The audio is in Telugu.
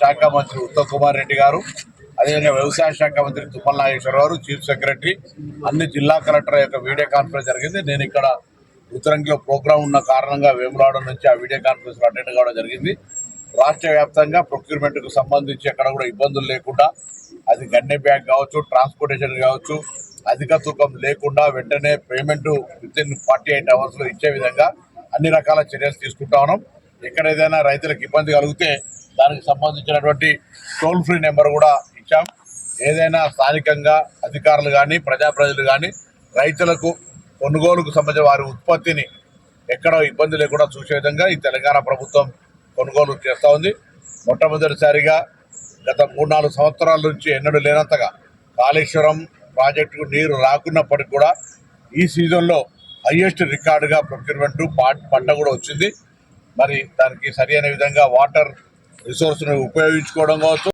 శాఖ మంత్రి ఉత్తమ్ కుమార్ రెడ్డి గారు అదేవిధంగా వ్యవసాయ శాఖ మంత్రి తుమ్మల నాగేశ్వర గారు చీఫ్ సెక్రటరీ అన్ని జిల్లా కలెక్టర్ యొక్క వీడియో కాన్ఫరెన్స్ జరిగింది. నేను ఇక్కడ ఉత్తరంగిలో ప్రోగ్రాం ఉన్న కారణంగా వేములాడ నుంచి ఆ వీడియో కాన్ఫరెన్స్ అటెండ్ కావడం జరిగింది. రాష్ట్ర వ్యాప్తంగా ప్రొక్యూర్మెంట్కు సంబంధించి ఎక్కడ కూడా ఇబ్బందులు లేకుండా అది గన్నె బ్యాగ్ కావచ్చు ట్రాన్స్పోర్టేషన్ కావచ్చు అధిక తూకం లేకుండా వెంటనే payment within forty eight అవర్స్లో ఇచ్చే విధంగా అన్ని రకాల చర్యలు తీసుకుంటా ఉన్నాం. ఎక్కడ ఏదైనా రైతులకు ఇబ్బంది కలిగితే దానికి సంబంధించినటువంటి టోల్ ఫ్రీ నెంబర్ కూడా ఇచ్చాం. ఏదైనా స్థానికంగా అధికారులు కానీ ప్రజాప్రతినిధులు కానీ రైతులకు కొనుగోలుకు సంబంధించిన వారి ఉత్పత్తిని ఎక్కడ ఇబ్బంది లేకుండా చూసే విధంగా ఈ తెలంగాణ ప్రభుత్వం కొనుగోలు చేస్తూ ఉంది. మొట్టమొదటిసారిగా గత మూడు నాలుగు సంవత్సరాల నుంచి ఎన్నడూ లేనంతగా కాళేశ్వరం ప్రాజెక్టుకు నీరు రాకున్నప్పటికి కూడా ఈ సీజన్లో హయ్యెస్ట్ రికార్డుగా ప్రొక్యూర్మెంట్ పంట కూడా వచ్చింది. మరి దానికి సరి అయిన విధంగా వాటర్ రిసోర్స్ని ఉపయోగించుకోవడం కావచ్చు